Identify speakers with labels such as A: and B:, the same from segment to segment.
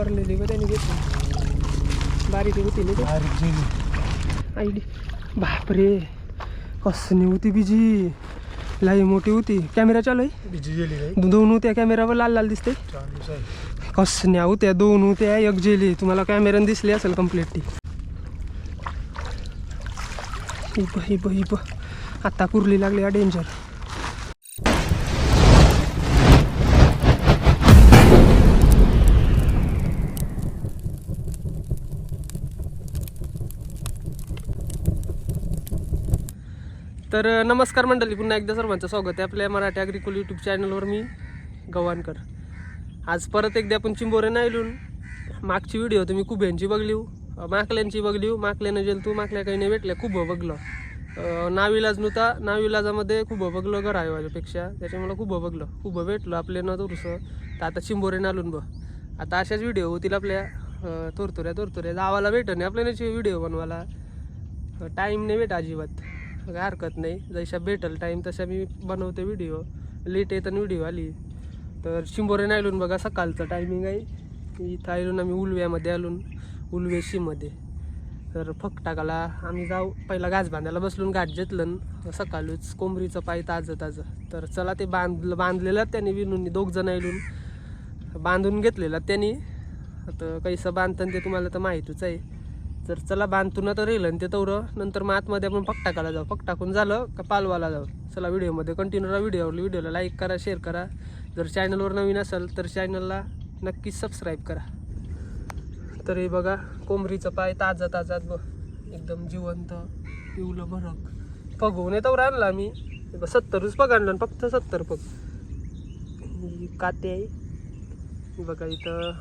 A: वापरलेली व त्यांनी घेतली. बारीक होती ना आईडी बापरे. कसनी होती बिजी. लाई मोठी होती. कॅमेरा चालू आहे?
B: बिजी गेली
A: दोन होत्या कॅमेरावर लाल लाल दिसते कसन्या होत्या दोन होत्या एक जेली तुम्हाला कॅमेऱ्याने दिसली असेल कंप्लीट ती. हिप हिप हिप आता कुरली लागली डेंजर तर नमस्कार मंडळी पुन्हा एकदा सर्वांचं स्वागत आहे आपल्या मराठी अग्रिकुल यूट्यूब चॅनलवर मी गव्हाणकर. आज परत एकदा आपण चिंबोरे नाही मागची व्हिडिओ तुम्ही कुब्यांची बघली हो. अ, माकल्यांची बघली हो. माकल्यानं जेल तू माकल्या काही नाही भेटल्या खूप बघलं. नाविलाज नव्हता नाविलाजामध्ये खूप बघलं घर आहे माझ्यापेक्षा. त्याच्यामुळे खूप बघलं खूप भेटलं आपले न थोडंसं. तर आता चिंबोरे नालून बघ. आता अशाच व्हिडिओ होतील आपल्या अ, तोरतोऱ्या तोरतोऱ्या जावाला भेटन नाही आपल्याला व्हिडिओ बनवायला. टाईम नाही भेट अजिबात. काय हरकत नाही. जशा भेटल टाईम तशा मी बनवते व्हिडिओ लेट येतं व्हिडिओ आली. तर शिंबोरे नायलून बघा सकाळचं टायमिंग आहे. इथं आलो आम्ही उलव्यामध्ये आलून उलवेशीमध्ये तर फक टाकाला आम्ही जाऊ. पहिला गाज बांधायला बसलून गाठ घेतलं. सकाळूच कोंबरीचं पाय ताजं ताजं. तर चला ते बांधलं बांधलेलं त्यांनी विणून दोघ जण आलून. बांधून घेतलेलं त्यांनी. आता कैसं बांधतं ते तुम्हाला तर माहीतच आहे. तर चला बांधतो ना तर आणि ते तवरं. नंतर मग आतमध्ये आपण पक टाकायला जाऊ. पक टाकून झालं का पालवाला जाऊ. चला व्हिडिओमध्ये कंटिन्यू राहा. व्हिडिओ आवडली व्हिडिओला लाईक करा शेअर करा. जर चॅनलवर नवीन असेल तर चॅनलला नक्कीच सबस्क्राईब करा. तर हे बघा कोंबरीचं पाय ताजा ताजात बघ. एकदम जिवंत पिवलं भरक. पगवून येतो आणला आम्ही बघ, सत्तरच पग आणलं फक्त सत्तर पग काते आहे. बघा इथं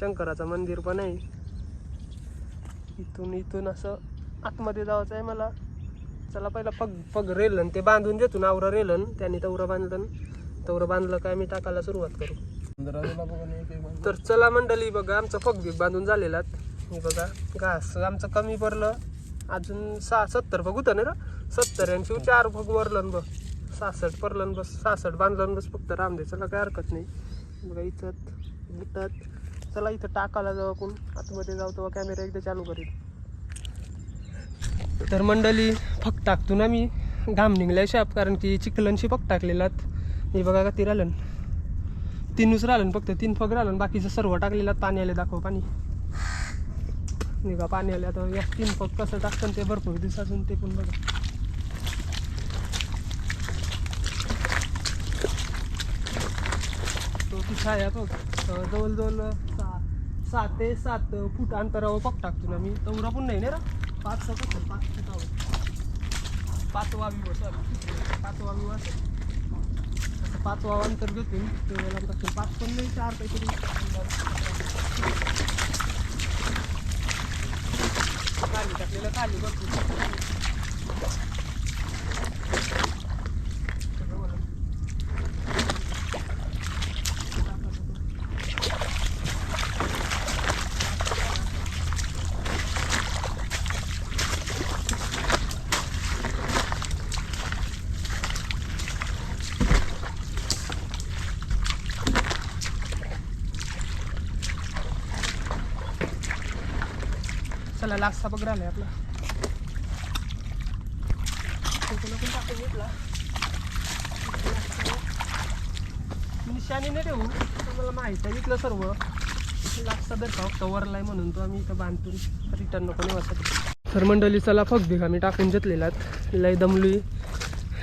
A: शंकराचं मंदिर पण आहे. इथून इथून असं आतमध्ये जायचं आहे मला. चला पहिला पग पग रेलन. ते बांधून देतो ना आवरा रेलन. त्याने तवरं बांधलं तवरं बांधलं काय मी टाकायला सुरुवात करू. तर चला मंडळी बघा आमचं पग बी बांधून झालेला बघा घास आमचं कमी भरलं. अजून सहा सत्तर पग होतं ना सत्तर यांची चार पग वरलं बघ. सासठ पडलं बस सहासष्ट बांधलं बस. फक्त रामदे चला काय हरकत नाही. बघा इथं बुटात चला इथं टाकायला जाऊ आपण. आतमध्ये जाऊ तेव्हा कॅमेरा एकदा चालू करील. तर मंडळी फक टाकतो ना मी. घाम निघलाय शाप कारण की चिखलनशी फक टाकलेलात हे बघा का ती राहिलं तीनच राहिलं फक्त तीन फग राहिलं बाकीचं सर्व टाकलेलं पाणी आले दाखव पाणी. निघा पाणी आले आता या तीन फग कसं टाकतं ते भरपूर दिवसातून ते पण बघा. तो ती छाया बघ जवळजवळ सहा ते सात फूट अंतरावर पक टाकतो ना मी. तेवढा पण नाही ना रे. पाच सहा फक्त पाच फुटावर. पाचवा वावी सॉरी पाचवा असेल असं अंतर घेतो तेवढ्याला टाकतो पाच पण नाही चार काहीतरी. खाली टाकलेलं खाली बघतो चला लास्टचा बघ राहिलाय आपला. निशाने टाकून घेतला नाही ठेवू. पण मला माहिती आहे इथलं सर्व. लास्टचा दर का वरलाय म्हणून तो आम्ही इथं बांधतो रिटर्न नको वाचत तर मंडळी चला फक्त आम्ही टाकून घेतलेलात. लय दमलुई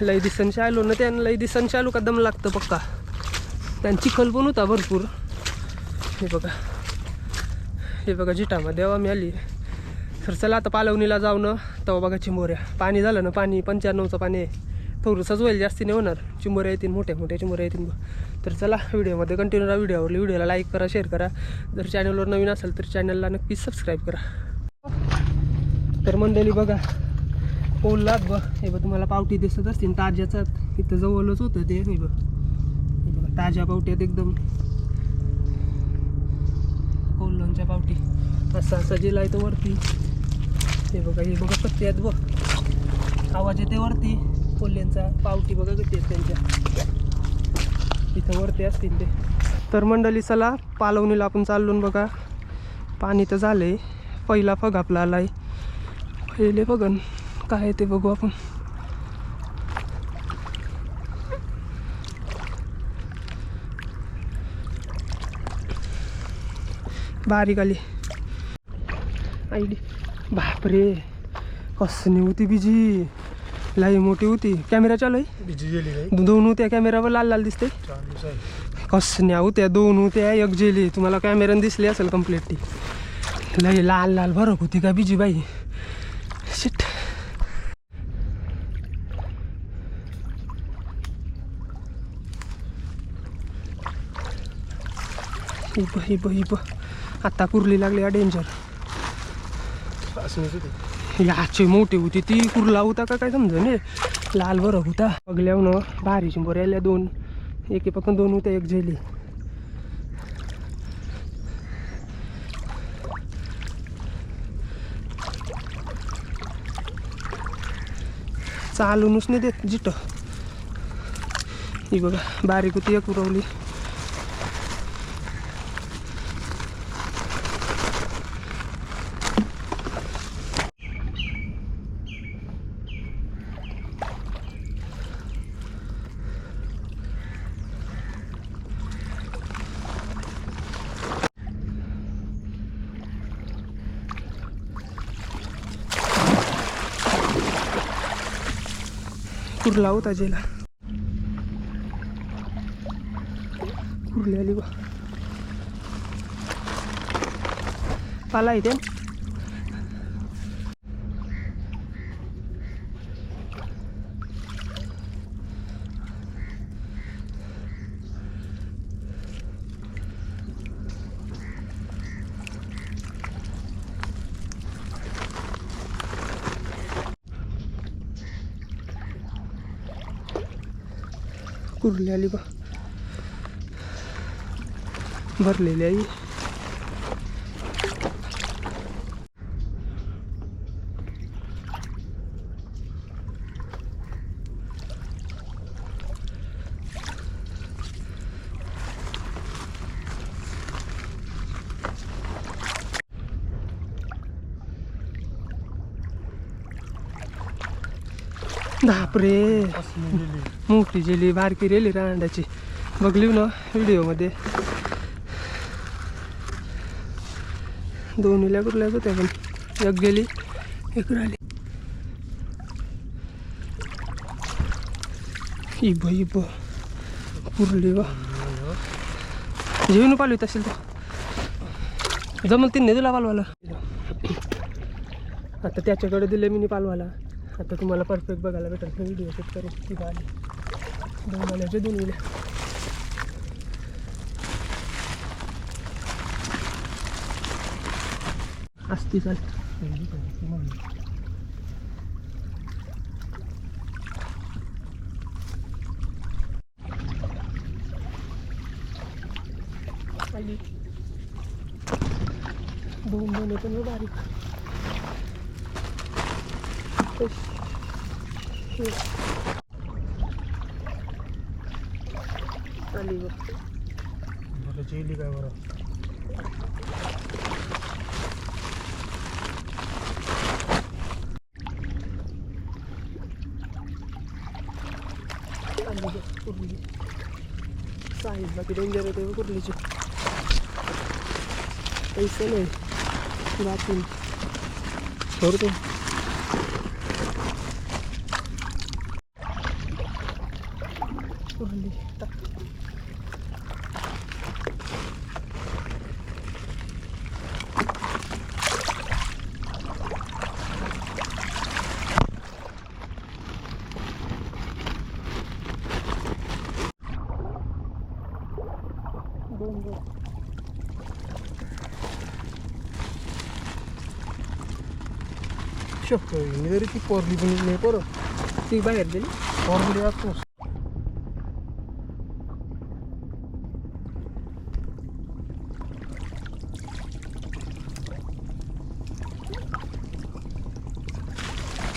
A: लय दिसनशी आलो ना त्यानं लय दिसनशी आलो का दम लागतं पक्का. त्यानं चिखल पण होता भरपूर. हे बघा. हे बघा जिटामध्ये आम्ही आली. तर चला आता पालवणीला जाऊ ना तेव्हा बघा चिंबोऱ्या. पाणी झालं ना पाणी पंच्याण्णवचं पाणी आहे. थोडंसंच होईल जास्ती नाही होणार. चिंबोऱ्या येतील मोठ्या मोठ्या चिंबोऱ्या येतील. तर चला व्हिडिओमध्ये कंटिन्यू राहा. व्हिडिओवरली व्हिडिओला लाईक करा शेअर करा. जर चॅनलवर नवीन असेल तर चॅनलला नक्कीच सबस्क्राईब करा. तर मंडळी बघा पोललात बघ हे बघ तुम्हाला पावटी दिसत असतील ताज्याचा. इथं जवळच होतं ते हे बघ. हे बघा ताज्या पावट्यात एकदम. कोल्हांच्या पावटी. असं असं जिला आहे तर वरती. हे बघा हे बघा कत्ती आहेत बघ. आवाज येते वरती. कोल्ह्यांचा पावटी बघा कधी आहेत त्यांच्या. इथं वरती असतील ते. तर मंडळी चला पालवणीला आपण चाललो बघा. पाणी तर झालंय. पहिला फग आपला आहे पहिले बघन काय आहे ते बघू आपण. बारीक आली. आईली बापरे. कसनी होती बिजी? लाई मोठी होती. कॅमेरा चालू आहे?
B: बिजी गेली नाही
A: दोन होत्या कॅमेरावर लाल लाल दिसते कसन्या होत्या? दोन होत्या एक जेली तुम्हाला कॅमेऱ्यानं दिसली असेल कंप्लीट ती लई लाल लाल भरक होती का बिजी बाई? शिट हिब हिब हिब आता कुर्ली लागली डेंजर
B: असं होते
A: याची मोठी होती ती कुर्ला होता का काय समजा ने लाल बरं होता. बघल्यावर भारी शंभर यायला दोन. एके पकडून दोन होत्या एक झेली. चालूनच नाही देत जिट ही बघा बारीक होती एक उरवली. कुर्ला होता जेला. कुर्ली आली बा. पाला इथे. कुर्ली आली बा भरलेली
B: आहे. धापरे
A: मोठी जेली बारकी रेली रांडाची बघली ना व्हिडिओमध्ये. दोन इल्या कुठल्या होत्या पण. एक गेली एक राहिली. इब इब पुरली बा जेवण पालवीत असेल तर. जमल तिने तुला पालवाला. आता त्याच्याकडे दिले मी पालवाला. आता तुम्हाला परफेक्ट बघायला भेटेल. व्हिडिओ शूट करून. ती आली दोन आल्याचे दोन गेले असती चाल. दोन दोन येतो बारीक. आली बघ
B: आता जेली काय बरं
A: कुर्ली साईज बाकी डेंजर होते कुर्लीचे पैसे नाही बाकी सोडतो कुर्ली टाक दोन दोन
B: शकतो मी जरी ती पोरली पण नाही परत
A: ती बाहेर गेली
B: पोरली असतोस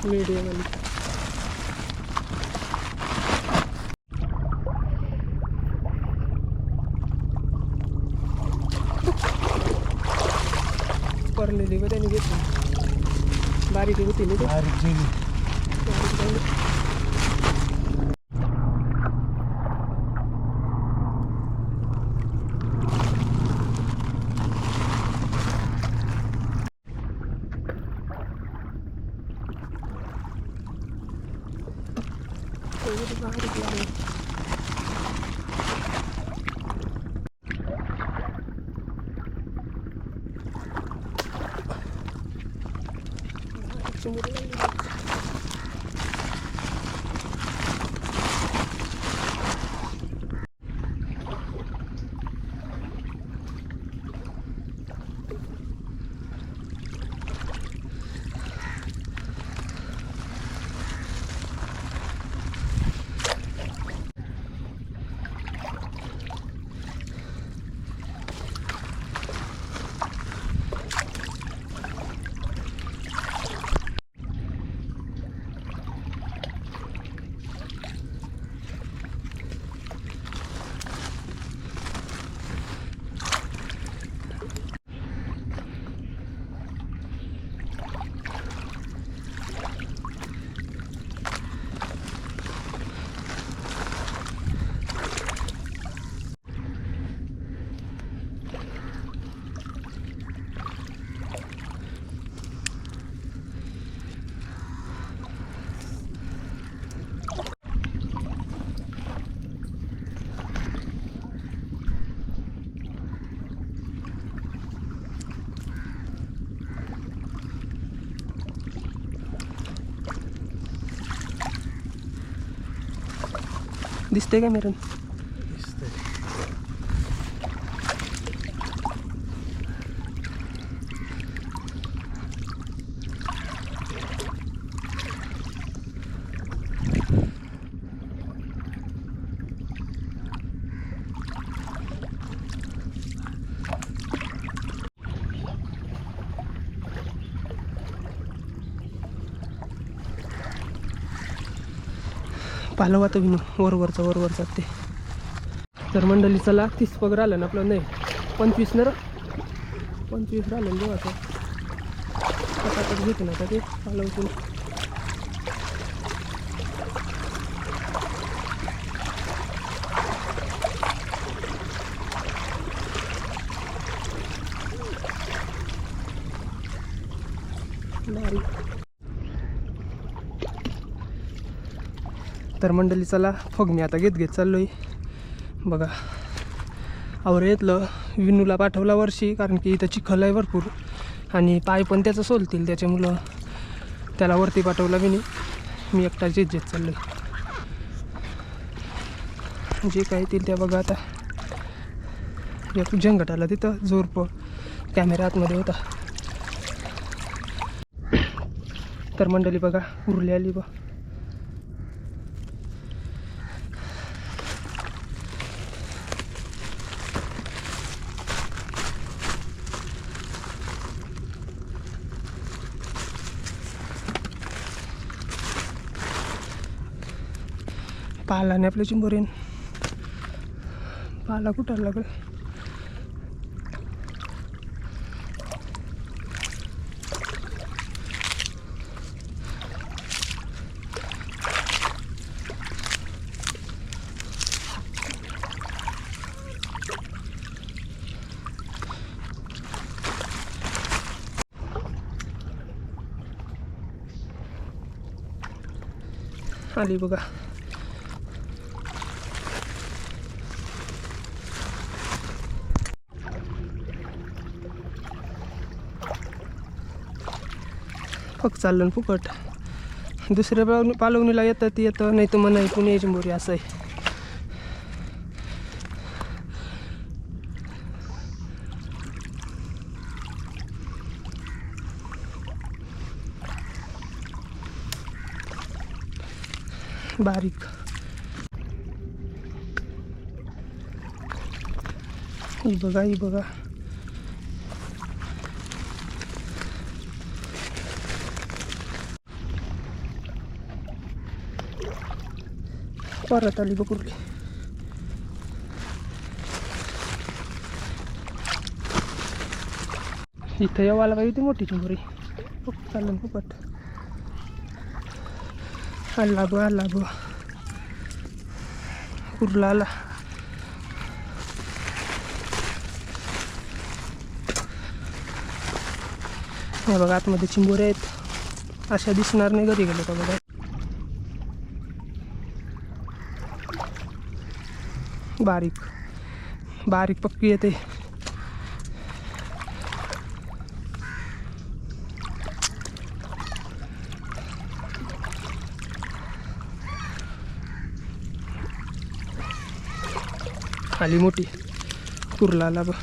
A: मीडियम आली परलेली का त्याने घेतली बारीक होती ना ते
B: बारीक जेली
A: बारीक झाली. एवढी बारीक लागली. चिमुरडी लागली. दिसते का मेरन? पालव आता विनो. वरवरचा वरवरचा ते तर मंडळी चला तीस पगार आलं ना आपलं नाही. पंचवीस नर पंचवीस राहिलं ना देवाचं. पटापट ना का ते पालवतून तर मंडळी चला फग मी आता घेत घेत चाललो आहे बघा आवर येतलं. विनूला पाठवला वर्षी कारण की इथं चिखल आहे भरपूर. आणि पाय पण त्याचं सोलतील त्याच्यामुळं त्याला वरती पाठवला विनी. मी एकटा जेत जेत चाललो आहे जे काय येतील त्या बघा आता. एक झंगट आला तिथं जोर प कॅमेरा आतमध्ये होता. तर मंडळी बघा उरली आली बा. पाला नाही आपल्या चिंबोरीन. पाला कुठं लागल? आली बघा. फक्त चाललं ना फुकट. दुसऱ्या पालव पालवणीला येतं ती येतं नाही तर मग नाही पुणे यायची मोरी असं आहे बारीक. ही बघा ही बघा. परत आली बकुरली इथं येवायला पाहिजे होती मोठी चिंबोरी. चाललं खूपट आला बो आला बो कुर्ला आला. हे बघा आतमध्ये चिंबोऱ्या आहेत. अशा दिसणार नाही घरी गेलो का बघा. बारीक बारीक पक्की येते. आली मोठी कुर्लाला बघ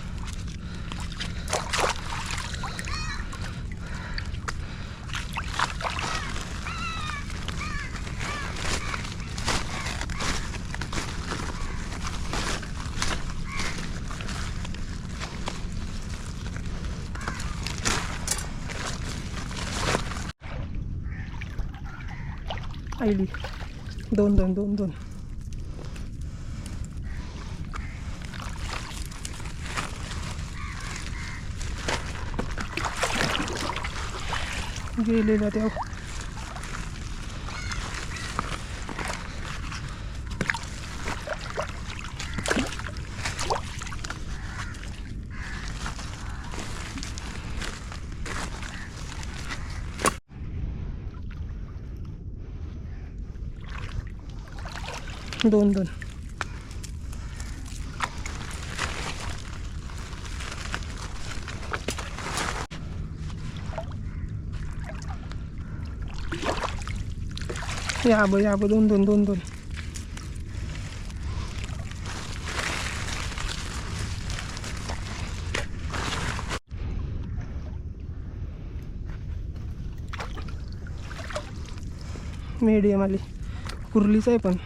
A: बघ आईली दोन दोन दोन दोन गेलेल्या त्या दोन दोन. या ब या ब दोन दोन दोन दोन. मीडियम आली. कुर्लीच आहे पण.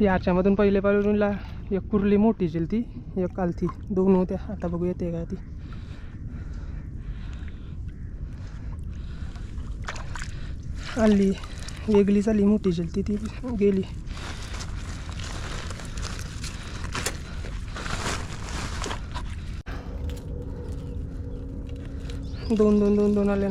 A: याच्यामधून पहिले पाहिला एक कुर्ली मोठी जेल ती एक आलती. दोन होत्या. आता बघू येते का ती. आली. वेगळीच आली मोठी जेल ती ती गेली. दोन दोन दोन दोन आल्या.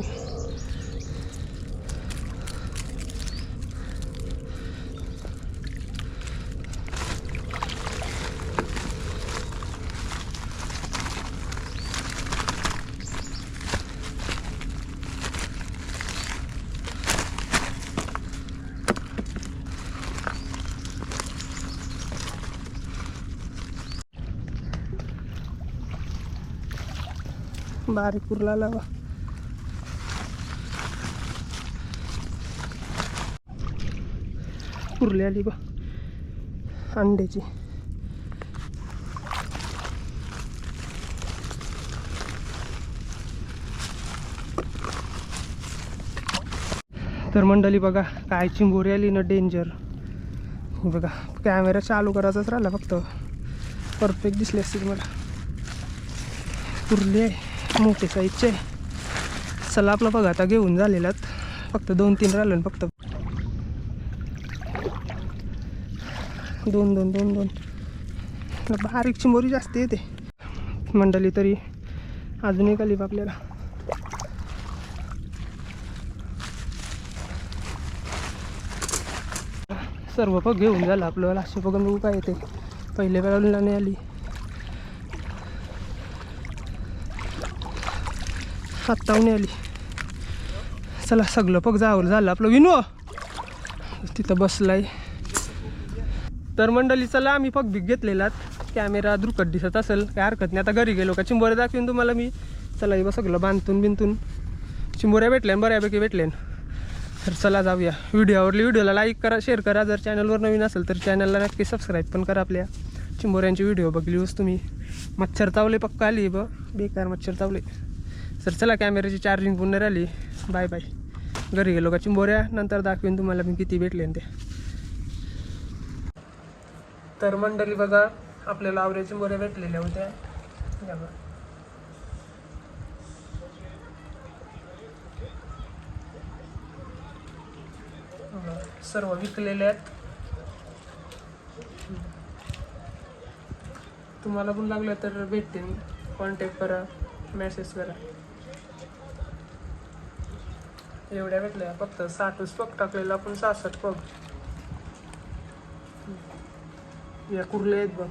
A: बारीक कुर्ला लावा. कुर्ली आली बा. अंड्याची. तर मंडळी बघा काय चिंबोरी आली ना डेंजर बघा कॅमेरा चालू करायचाच राहिला फक्त. परफेक्ट दिसले असतील मला. कुर्ली आहे. मोठे साईजचे आहे. चला आपलं बघा आता घेऊन झालेलात. फक्त दोन तीन राहिलं फक्त दोन दोन दोन दोन. बारीक चिंबोरी जास्त येते. मंडळी तरी अजून एक आली बा आपल्याला. सर्व पग घेऊन झालं आपल्याला असे बघून बघू काय येते. पहिले वेळेला नाही आली. आत्ताहून आली. चला सगळं पग जावं झालं आपलं. विनो! तिथं बसलाय. तर मंडळी चला आम्ही पग बिग घेतलेलात कॅमेरा दुर्कट दिसत असेल. काय हरकत नाही. आता घरी गेलो का? चिंबोऱ्या दाखवीन तुम्हाला मी. चला हे बघ सगळं बांधतून बिंतून चिंबोऱ्या भेटल्यान बऱ्यापैकी भेटल्यान. तर चला जाऊया. व्हिडिओ आवडली व्हिडिओला लाईक करा शेअर करा. जर चॅनलवर नवीन असेल तर चॅनलला नक्की सबस्क्राईब पण करा आपल्या. चिंबोऱ्यांची व्हिडिओ बघली होस तुम्ही. मच्छर चावले पक्का आली ब बेकार मच्छर चावले. सर चला कॅमेऱ्याची चार्जिंग पूर्ण राहिली. बाय बाय घरी गेलो का? चिंबोऱ्या नंतर दाखवेन तुम्हाला मी किती भेटले ते. तर मंडळी बघा आपल्याला आवऱ्या चिंबोऱ्या भेटलेल्या होत्या. सर्व विकलेले आहेत. तुम्हाला पण लागलं तर भेटतील कॉन्टॅक्ट करा मेसेज करा. एवढ्या भेटल्या. फक्त साठच पग टाकलेला आपण सहासष्ट पग या कुर्ले आहेत बघ.